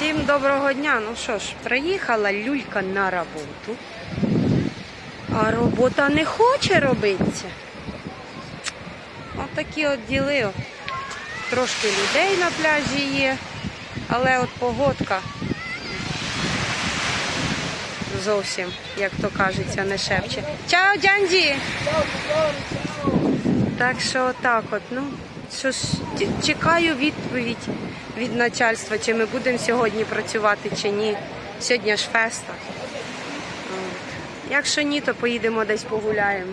Всім доброго дня. Ну що ж, приїхала люлька на роботу. А робота не хоче робитися. От такі от діли. Трошки людей на пляжі є, але от погодка зовсім, як то кажеться, не шепче. Чао, Дянді! Так що отак от, ну, що ж, чекаю відповідь від начальства, чи ми будемо сьогодні працювати, чи ні. Сьогодні ж феста. Якщо ні, то поїдемо десь погуляємо.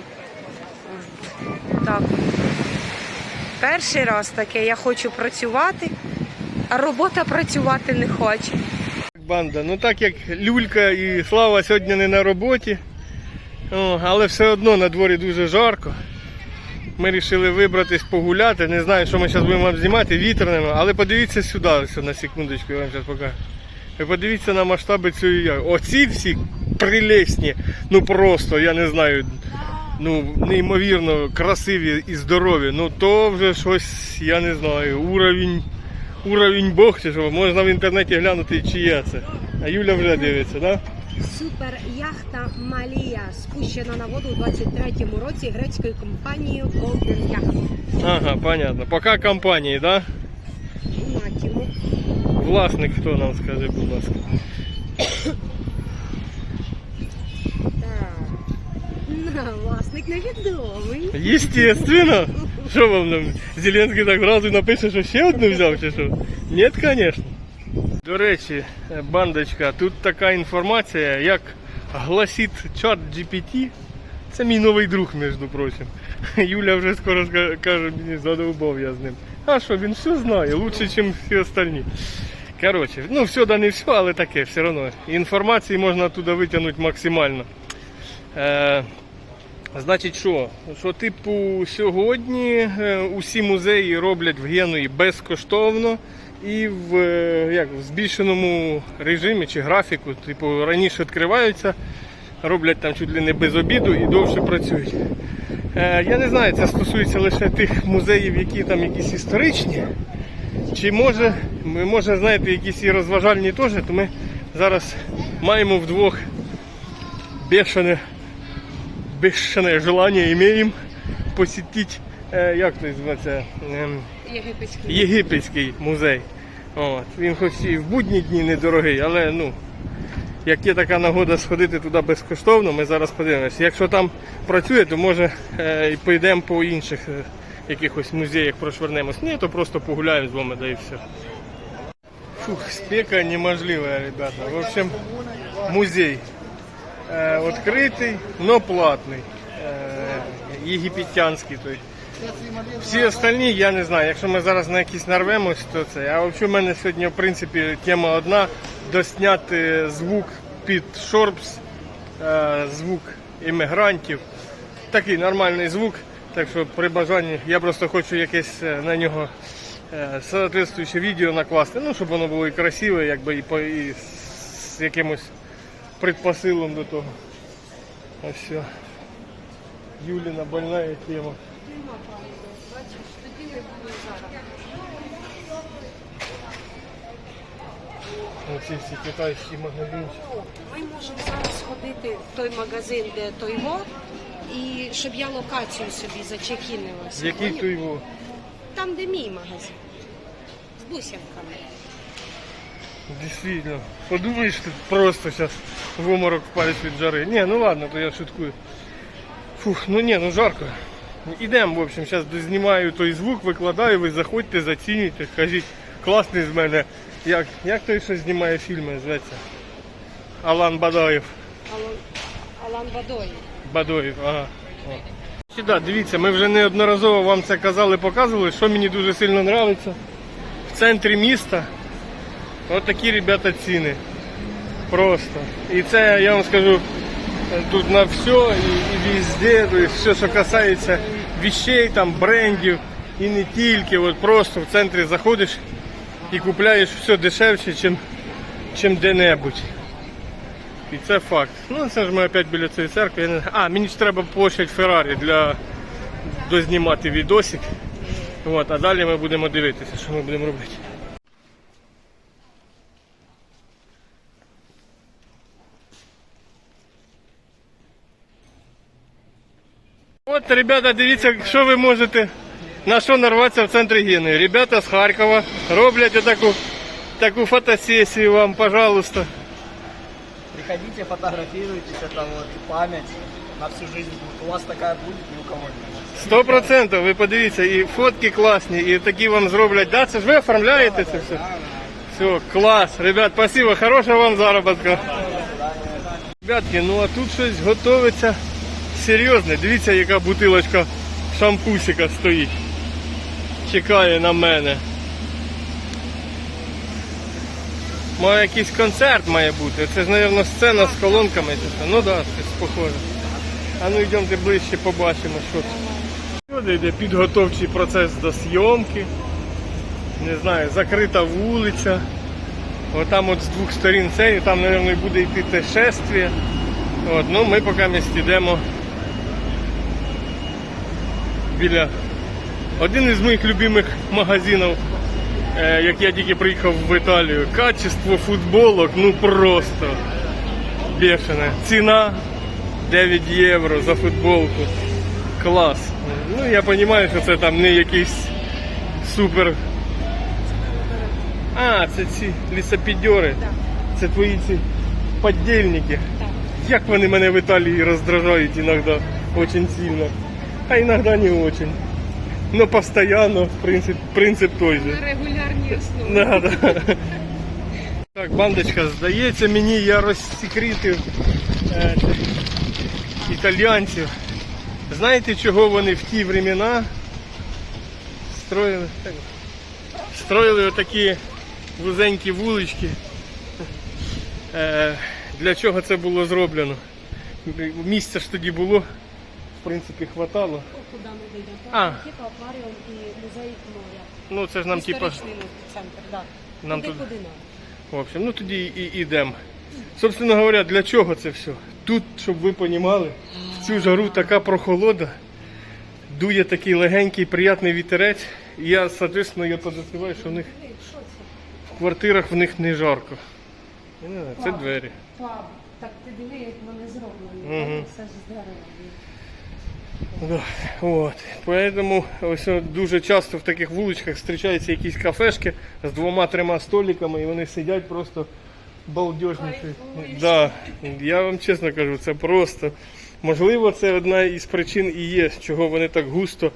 Так. Перший раз таке, я хочу працювати, а робота працювати не хоче. Банда, ну так як Люлька і Слава сьогодні не на роботі, але все одно на дворі дуже жарко. Ми вирішили вибратись погуляти. Не знаю, що ми зараз будемо вам знімати, вітряними, але подивіться сюди, на секундочку, я вам зараз покажу. Ви подивіться на масштаби цієї ями. Оці всі прелесні, ну просто, я не знаю, ну неймовірно красиві і здорові. Ну то вже щось, я не знаю, уровень, уровень Бог чи що. Можна в інтернеті глянути, чия це. А Юля вже дивиться, так? Супер яхта Малія спущена на воду у 23-му році грецькою компанією Golden Yacht. Ага, понятно. Поки компанії, так? Матіму. Власник хто нам скаже, будь ласка. Так. На, власник невідомий. Естественно. Що вам нам? Зеленський так зразу напише, що ще одну взяв чи що? Ні, звісно. До речі, бандочка, тут така інформація, як гласить чат GPT. Це мій новий друг, між прочим. Юля вже скоро каже, мені задовбав я з ним. А що, він все знає, лучше, ніж всі остальні. Коротше, ну все да не все, але таке, все одно. Інформації можна туди витягнути максимально. Е, Значить, що? Що, типу, сьогодні е, усі музеї роблять в Генуї безкоштовно і в, е, як, в збільшеному режимі чи графіку. Типу, раніше відкриваються, роблять там чуть ли не без обіду і довше працюють. Е, я не знаю, це стосується лише тих музеїв, які там якісь історичні. Чи може, може, знаєте, якісь і розважальні теж, то ми зараз маємо вдвох бешене бешеное желание имеем посетить, е, як це називається, ем, Єгипетський. єгипетський музей. От. Він хоч і в будні дні недорогий, але ну, як є така нагода сходити туди безкоштовно, ми зараз подивимося. Якщо там працює, то може е, і поїдемо по інших е, якихось музеях прошвернемось. Ні, то просто погуляємо з вами, да і все. Фух, спека неможлива, ребята. В общем, музей е, відкритий, но платний. Е, єгипетянський той. Всі остальні, я не знаю, якщо ми зараз на якісь нарвемось, то це. А взагалі в мене сьогодні, в принципі, тема одна досняти звук під шорбс, е, звук іммігрантів. Такий нормальний звук. Так що при бажанні я просто хочу якесь е, на нього е, соответствуюче відео накласти, ну, щоб воно було і красиве, якби і, по, і з якимось предпосилом до того. Ось все. Юліна больна тема. Оці всі китайські магазинчики. Ми можемо зараз ходити в той магазин, де той во, і щоб я локацію собі зачекінилася. Який Поняв? то його? Там, де мій магазин. З бусинками. Действительно. Подумаєш, ти просто зараз в оморок впадеш від жари. Ні, ну ладно, то я шуткую. Фух, ну ні, ну жарко. Ідемо, в общем, зараз дознімаю той звук, викладаю, ви заходьте, зацінюйте, кажіть, класний з мене. Як, як той, що знімає фільми, зветься? Алан Бадаєв. Алан, Алан Бадой. Бадоїв, ага. Сюди, дивіться, ми вже неодноразово вам це казали, показували, що мені дуже сильно подобається. В центрі міста от такі, ребята, ціни. Просто. І це, я вам скажу, тут на все і, і везде, то есть все, що касається вещей, там, брендів і не тільки. От просто в центрі заходиш і купляєш все дешевше, чим, чим де-небудь. І це факт. Ну це ж ми опять біля цієї церкви. Я не... А, мені ж треба площадь Феррарі для дознімати відосик. От, а далі ми будемо дивитися, що ми будемо робити. От, ребята, дивіться, що ви можете на що нарватися в центрі Гени. Ребята з Харкова роблять таку, таку фотосесію вам, пожалуйста. Приходите, фотографируйтесь, это вот память на всю жизнь будет. У вас такая будет, ни у кого не будет. Сто процентів, ви подивіться, і фотки класні, і такі вам зроблять. Да, це ж ви оформляєте це все? Все, клас. Ребят, спасибо, хорошого вам заробітка. Ребятки, ну а тут щось готовиться Серйозне. Дивіться, яка бутилочка шампусика стоїть. Чекає на мене. Має якийсь концерт має бути. Це ж, мабуть, сцена з колонками. Ну так, да, похоже. А ну йдемте ближче, побачимо, що це. Йде підготовчий процес до зйомки. Не знаю, закрита вулиця. Отам от з двох сторін це, і там, мабуть, буде йти те шествие. От, ну ми поки місць йдемо біля один із моїх любимих магазинів, е, як я тільки приїхав в Італію. Качество футболок, ну просто бешене. Ціна 9 євро за футболку. Клас. Ну я розумію, що це там не якийсь супер. А, це ці лісопідьори. Це твої ці подільники. Як вони мене в Італії роздражають іноді дуже сильно. А іноді не дуже. Но постоянно принцип, принцип той же. На регулярній основі. Да, да. Так, бандочка, здається мені, я розсекрітив е, італійців. Знаєте, чого вони в ті времена строїли? Так, Строїли отакі вузенькі вулички. Е, для чого це було зроблено? Місця ж тоді було, в принципі, хватало. Куди ми дійдемо? А. Типу акваріум і музей моря. Ну це ж нам типа. Історичний центр, так. Да. Нам Куди, тут- куди нам? В общем, ну тоді і йдемо. Собственно говоря, для чого це все? Тут, щоб ви розуміли, в цю жару така прохолода, дує такий легенький, приятний вітерець. І я, соответственно, я подозріваю, що в них в квартирах в них не жарко. Не Це двері. Так ти диви, як вони зроблені. Все ж з дерева. Да, от. Поэтому ось дуже часто в таких вуличках зустрічаються якісь кафешки з двома-трьома столиками, і вони сидять просто балдежничають. Да, я вам чесно кажу, це просто. Можливо, це одна із причин і є, чого вони так густо,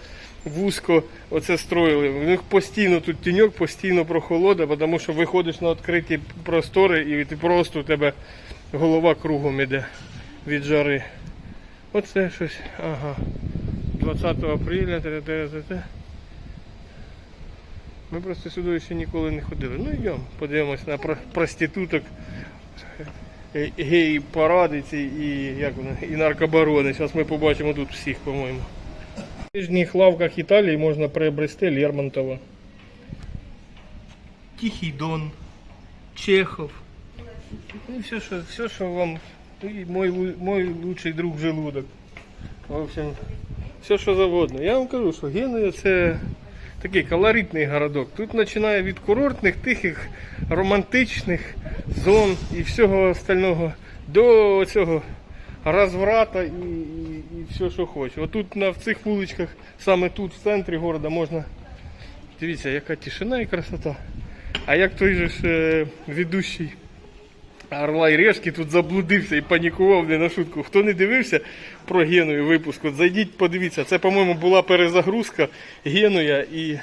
вузько оце строїли. У них постійно тут тіньок, постійно прохолода, тому що виходиш на відкриті простори і ти просто у тебе голова кругом іде від жари. Оце щось. Ага. 20 апреля. Ми просто сюди ще ніколи не ходили. Ну йдемо, подивимось на про- проституток, е, гей-паради ці і, як і наркобарони. Зараз ми побачимо тут всіх, по-моєму. В нижніх лавках Італії можна приобрести Лермонтова. Тихий Дон, Чехов. Ну, все, що, все, що вам. І мой, мой лучший друг желудок. В общем, все, що завгодно. Я вам кажу, що Генуя це такий колоритний городок. Тут починає від курортних, тихих, романтичних зон і всього остального до цього розврата і, і, і все, що хоче. Отут на в цих вуличках, саме тут, в центрі міста, можна. Дивіться, яка тишина і красота. А як той же ж е, ведущий Орла і Решки тут заблудився і панікував не на шутку. Хто не дивився про Геную випуск, от зайдіть, подивіться. Це, по-моєму, була перезагрузка Генуя, і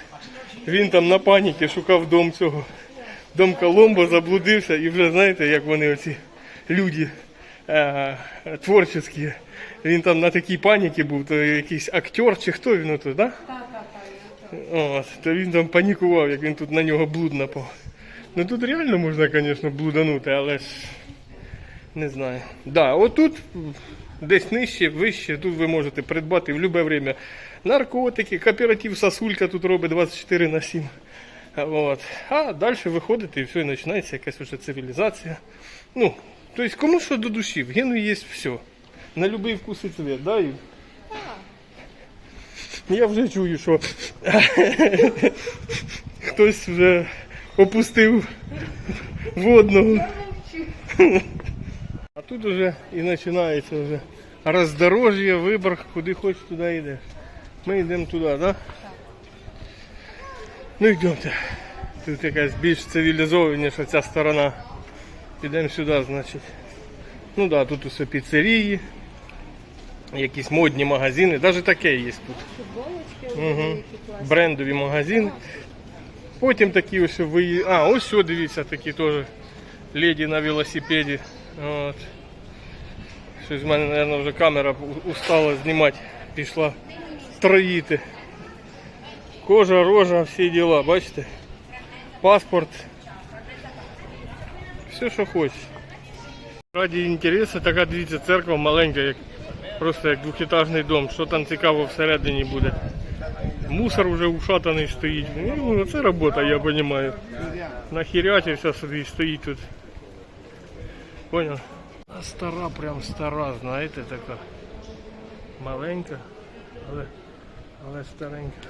він там на паніки шукав дом цього. Дом Коломбо заблудився, і вже знаєте, як вони оці люди е, творчі. Він там на такій паніці був, то якийсь актер чи хто він тут, да? От, то він там панікував, як він тут на нього блуд напав. Ну тут реально можна, звісно, блуданути, але ж не знаю. Да, отут десь нижче, вище, тут ви можете придбати в будь-яке время наркотики, кооператив Сосулька тут робить 24 на 7. От. А далі виходите і все, і починається якась вже цивілізація. Ну, тобто кому що до душі, в Гену є все. На будь-який вкус і цвет, да, Юль? Я вже чую, що хтось вже опустив водного. А тут вже і починається вже роздорожжя, вибор, куди хочеш, туди йдеш. Ми йдемо туди, так? Да? Ну йдемте. Тут якась більш цивілізованіша ця сторона. Підемо сюди, значить. Ну так, да, тут усе піцерії, якісь модні магазини, навіть таке є тут. Угу. Брендові магазини. Потім такі ось ви. А, ось що, дивіться, такі теж леді на велосипеді. От. Щось в мене, мабуть, вже камера у- устала знімати, пішла троїти. Кожа, рожа, всі діла, бачите? Паспорт. Все, що хочеш. Раді інтересу, така дивіться, церква маленька, як, просто як двохетажний дом. Що там цікаво всередині буде. Мусор вже ушатаний стоїть. Ну, це робота, я розумію. Нахірячився собі стоїть тут. Понял? А стара, прям стара, знаєте, така. Маленька, але, але старенька.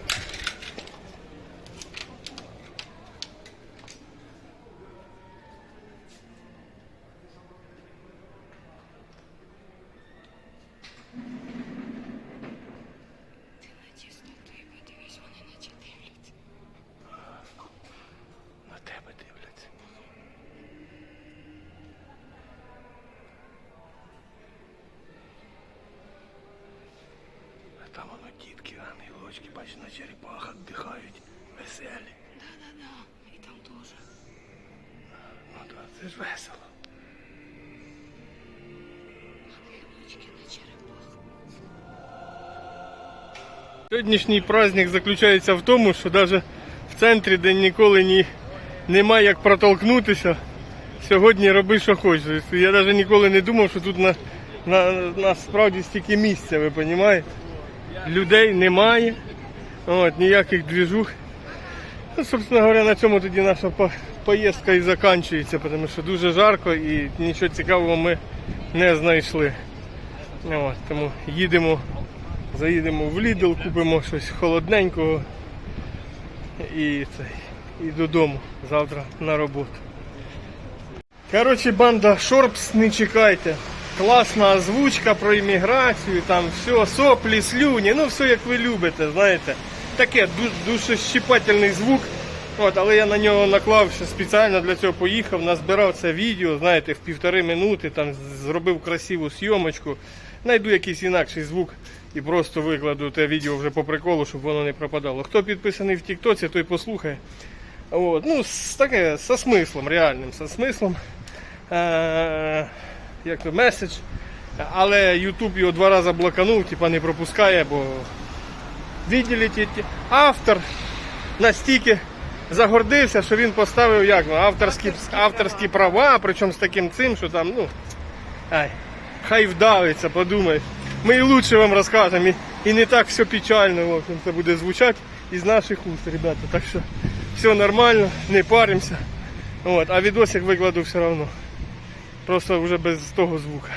На тебе дивляться. А там воно дітки, ангелочки, бачиш, на черепахах дихають, веселі. Да-да-да, і там теж. Ну так, це ж весело. Ангелочки на черепах. Сьогоднішній праздник заключається в тому, що навіть в центрі, де ніколи ні, немає як протолкнутися, сьогодні роби, що хочеш. Я навіть ніколи не думав, що тут на, на, насправді стільки місця, ви розумієте? Людей немає, от, ніяких двіжух. Ну, собственно говоря, на цьому тоді наша поїздка і закінчується, тому що дуже жарко і нічого цікавого ми не знайшли. От, тому їдемо Заїдемо в Lidl, купимо щось холодненького і, це, і додому завтра на роботу. Коротше, банда Шорпс, не чекайте. Класна озвучка про імміграцію, там все, соплі, слюні, ну все як ви любите, знаєте. Таке ду- душещипательний звук. От, але я на нього наклав ще спеціально для цього поїхав, назбирав це відео, знаєте, в півтори минути, там зробив красиву зйомочку. Найду якийсь інакший звук і просто викладу те відео вже по приколу, щоб воно не пропадало. Хто підписаний в Тіктоці, той послухає. От, ну, таке, со смислом, реальним, со смислом. Як то меседж. Але YouTube його два рази блоканув, типа не пропускає, бо виділите, ті- автор настільки загордився, що він поставив як ну, авторські, авторські права, причому з таким цим, що там, ну. Ай, хай вдавиться, подумай. Ми і лучше вам розкажемо, і, і не так все печально, в общем, це буде звучати із наших уст, ребята. Так що все нормально, не паримося. А відосик викладу все одно. Просто вже без того звука.